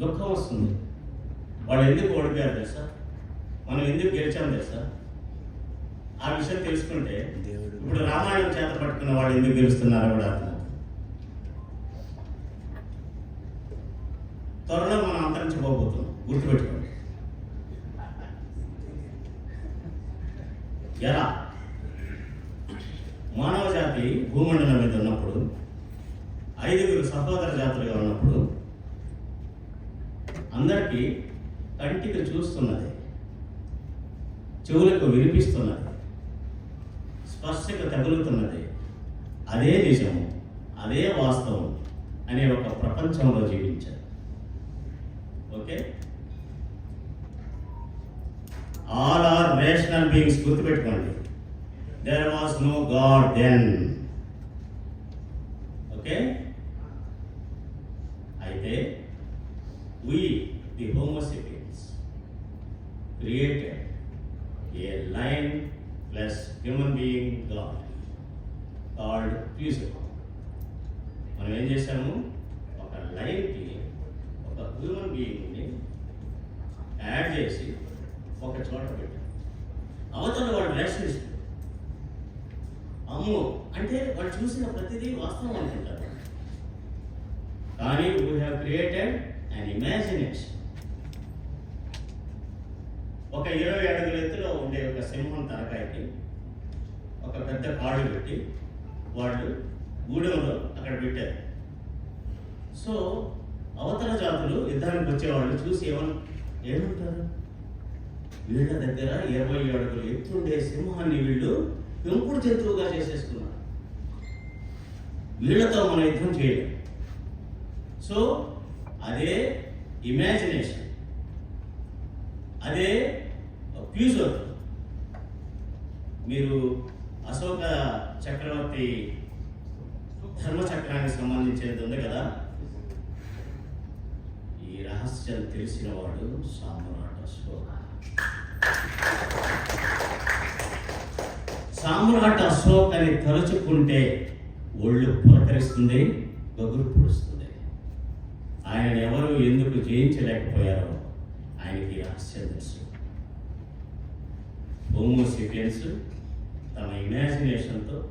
దుఃఖం వస్తుంది. వాళ్ళు ఎందుకు ఓడిపోయారు తెలుసా? మనం ఎందుకు గెలిచాం తెలుసా? ఆ విషయం తెలుసుకుంటే ఇప్పుడు రామాయణం చేత పట్టుకున్న వాళ్ళు ఎందుకు గెలుస్తున్నారో కూడా అర్థం త్వరలో మనం అంతరించిపోబోతున్నాం. గుర్తుపెట్టుకోండి. ఎలా? మానవ జాతి భూమండలం మీద ఉన్నప్పుడు ఐదుగురు సహోదర జాతులుగా ఉన్నప్పుడు అందరికీ కంటికి చూస్తున్నది చెవులకు వినిపిస్తున్నది స్పర్శకు తగులుతున్నది. అదే నిజము అదే వాస్తవం అనే ఒక ప్రపంచంలో జీవించారు. Okay? All are rational beings గుర్తుపెట్టుకోండి. There was no God then okay? అయితే వీ ఏం చేశాము? ఒక లైన్కి ఒక హ్యూమన్ బీయింగ్ని యాడ్ చేసి ఒక చోట పెట్టాం. అవతల వాడు రేషనిస్ట్ అమ్మో అంటే వాళ్ళు చూసిన ప్రతిదీ వాస్తవం అనుకుంటారు కానీ we have created and imagination ఒక ఇరవై అడుగుల ఎత్తులో ఉండే ఒక సింహం తలకాయకి ఒక పెద్ద కాళ్ళు పెట్టి వాళ్ళు గూడెంలో అక్కడ పెట్టారు. సో అవతల జాతులు యుద్ధానికి వచ్చేవాళ్ళు చూసి ఏమని ఏమంటారు? వీళ్ళ దగ్గర ఇరవై అడుగులు ఎత్తుండే సింహాన్ని వీళ్ళు పెంపుడు జంతువుగా చేసేసుకున్నారు వీళ్ళతో మన యుద్ధం చేయలేం. సో అదే ఇమాజినేషన్ అదే ఫ్యూచర్ మీరు అశోక చక్రవర్తి ధర్మచక్రానికి సంబంధించినది ఉంది కదా. ఈ రహస్యం తెలిసిన వాడు సామ్రాట అశోక. సామ్రాట అశోక్ అని తలుచుకుంటే ఒళ్ళు పులకరిస్తుంది గగురు పొడుస్తుంది. ఆయన ఎవరు ఎందుకు జయించలేకపోయారో ఆయనకి రహస్యం తెలుసు. హోమోసిపియన్స్ తమ ఇమాజినేషన్తో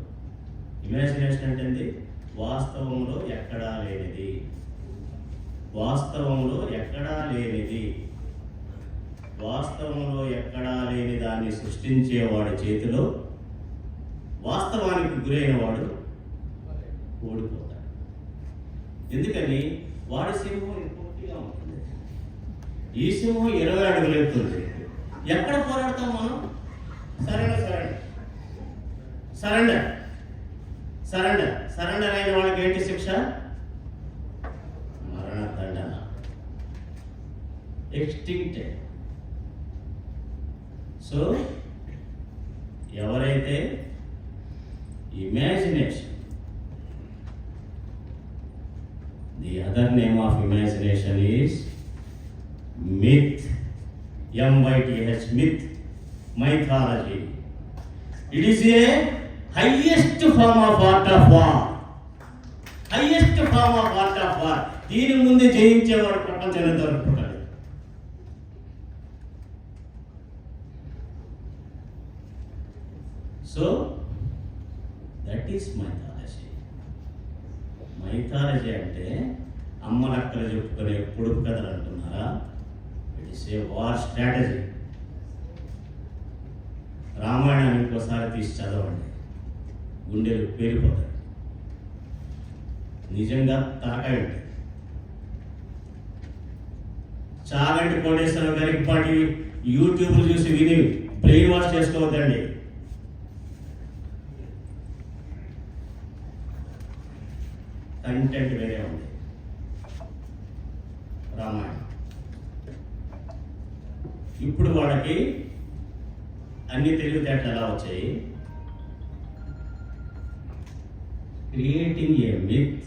ఇమాజినేషన్ అంటే వాస్తవంలో ఎక్కడా లేనిది. వాస్తవంలో ఎక్కడా లేనిది. వాస్తవంలో ఎక్కడా లేని దాన్ని సృష్టించేవాడి చేతిలో వాస్తవానికి గురైన వాడు ఓడిపోతాడు. ఎందుకని? వాడి సింహం ఇంకోటిగా ఉంటుంది. ఈ సింహం ఇరవై అడుగులు ఎత్తుంది. ఎక్కడ పోరాడతాం మనం? సరెండర్ సరే సరెండర్ సరెండర్. సరెండర్ అయిన వాళ్ళకి ఏంటి శిక్ష? మరణ ఎక్స్టింక్ట్ సో ఎవరైతే imagination the other name of imagination is myth M Y T H myth mythology it is a highest form of art of war highest form of art of war దీని ముందు జయించేవాడు ప్రపంచంలో దొరుకుతాడు so that is mythology mythology అంటే అమ్మలక్కలు చెప్పుకునే పొడుపు కథలు అంటున్నారా? It is a war strategy రామాయణాన్ని ఇంకోసారి తీసి చదవండి. గుండెలు పేలిపోతాయి నిజంగా తలకాయ ఉంటుంది చాగంటి కోటేశ్వరం గారి ఇప్పటి యూట్యూబ్లు చూసి విని బ్రెయిన్ వాష్ చేసుకోవద్దండి. కంటెంట్ వేరే ఉంది. రామాయణం. ఇప్పుడు వాళ్ళకి అన్ని తెలివితేటలు ఎలా వచ్చాయి? Creating a myth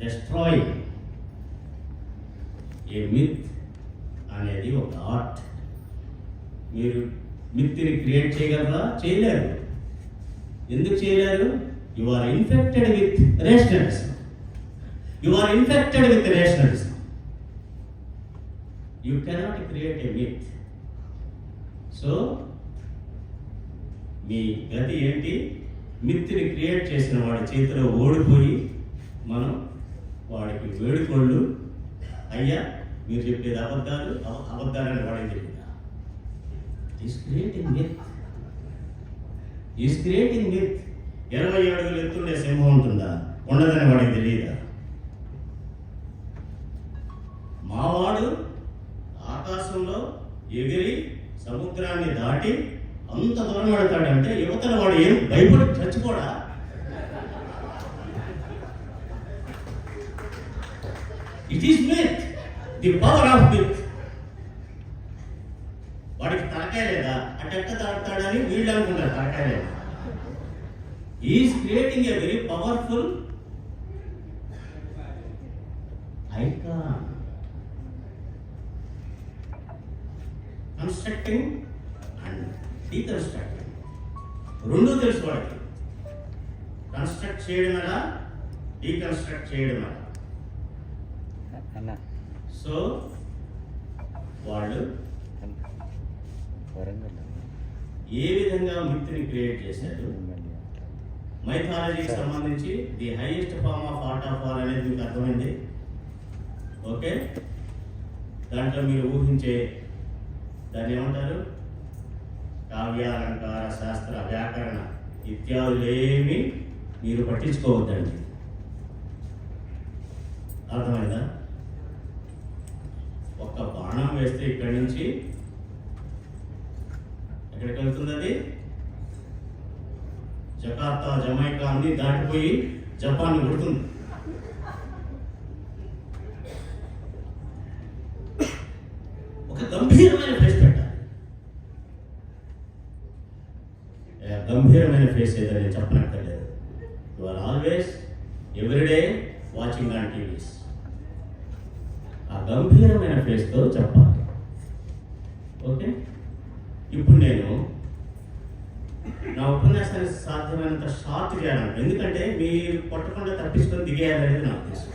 destroying a myth అనేది ఒక ఆర్ట్ మీరు మిత్ని క్రియేట్ చేయగలరా? చేయలేరు. ఎందుకు చేయలేరు? You are infected with rationalism you are infected with rationalism you cannot create a myth so మీ గతి ఏంటి? మిత్తిని క్రియేట్ చేసిన వాడి చేతిలో ఓడిపోయి మనం వాడికి వేడుకోళ్ళు. అయ్యా మీరు చెప్పేది అబద్ధాలు అబ- అబద్ధాలని వాడికి తెలియదా is creating myth is creating myth ఇరవై అడుగులు ఎత్తుండే సింహం ఉంటుందా? ఉండదని వాడికి తెలియదా? మావాడు ఆకాశంలో ఎగిరి సముద్రాన్ని దాటి అంత దూరం వెళ్తాడంటే యువతల వాడు ఏం భయపడి చచ్చిపోడా? It is myth the power of myth వాడికి తలకాయ లేదా? అటెట్ట తాడతాడని వీళ్ళు అనుకుంటారు తలకాయ లేదా? Is creating a very powerful icon constructing and deconstructing రెండు తెలుసు వాడికి కన్స్ట్రక్ట్ చేయడం ఎలా డీకన్స్ట్రక్ట్ చేయడం ఎలా సో వాళ్ళు ఏ విధంగా మిత్తిని క్రియేట్ చేశారు? మైథాలజీకి సంబంధించి the highest form of art of all అనేది మీకు అర్థమైంది? ఓకే? దాంట్లో మీరు ఊహించే దాన్ని ఏమంటారు? కావ్యాలంకార శాస్త్ర వ్యాకరణ ఇత్యాదులేమి మీరు పట్టించుకోవద్దండి. అర్థమైందా? ఒక్క బాణం వేస్తే ఇక్కడి నుంచి ఎక్కడికి వెళ్తుంది అది జకార్తా జమైకా అన్ని దాటిపోయి జపాన్ కొడుతుంది. ఒక గంభీరమైన ప్రశ్న పెట్టాలి ఏ గంభీరమైన ఫేస్ ఏదో నేను చెప్పనక్కర్లేదు. You are always everyday watching on TVs. ఆ గంభీరమైన ఫేస్తో చెప్పాలి. ఓకే? ఇప్పుడు నేను నా ఉపన్యాసాన్ని సాధ్యమైనంత షార్ట్ చేయాలను ఎందుకంటే మీరు పట్టకుండా తప్పించుకొని దిగేయాలనేది నాకు తెలుసు.